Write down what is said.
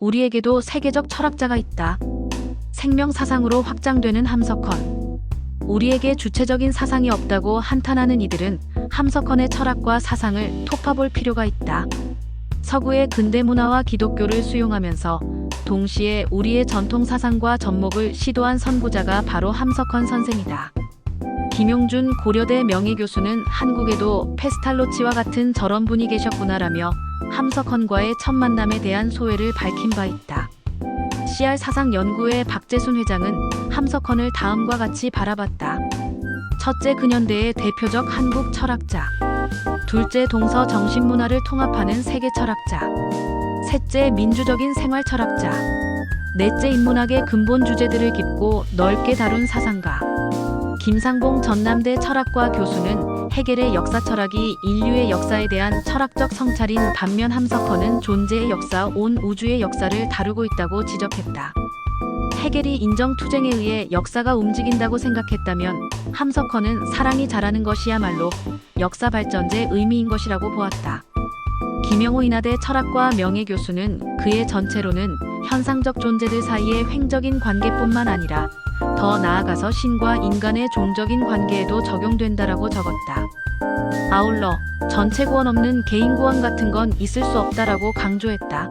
우리에게도 세계적 철학자가 있다. 생명 사상으로 확장되는 함석헌. 우리에게 주체적인 사상이 없다고 한탄하는 이들은 함석헌의 철학과 사상을 토파볼 필요가 있다. 서구의 근대 문화와 기독교를 수용하면서 동시에 우리의 전통 사상과 접목을 시도한 선구자가 바로 함석헌 선생이다. 김용준 고려대 명예교수는 한국에도 페스탈로치와 같은 저런 분이 계셨구나라며 함석헌과의 첫 만남에 대한 소회를 밝힌 바 있다. CR 사상 연구회 박재순 회장은 함석헌을 다음과 같이 바라봤다. 첫째 근현대의 대표적 한국 철학자. 둘째 동서 정신 문화를 통합하는 세계 철학자. 셋째 민주적인 생활 철학자. 넷째 인문학의 근본 주제들을 깊고 넓게 다룬 사상가. 김상봉 전남대 철학과 교수는 해겔의 역사 철학이 인류의 역사에 대한 철학적 성찰인 반면 함석헌은 존재의 역사, 온 우주의 역사를 다루고 있다고 지적했다. 해겔이 인정 투쟁에 의해 역사가 움직인다고 생각했다면 함석헌은 사랑이 자라는 것이야말로 역사 발전의 의미인 것이라고 보았다. 김영호 인하대 철학과 명예 교수는 그의 전체로는 현상적 존재들 사이의 횡적인 관계뿐만 아니라 더 나아가서 신과 인간의 종적인 관계에도 적용된다라고 적었다. 아울러 전체 구원 없는 개인 구원 같은 건 있을 수 없다라고 강조했다.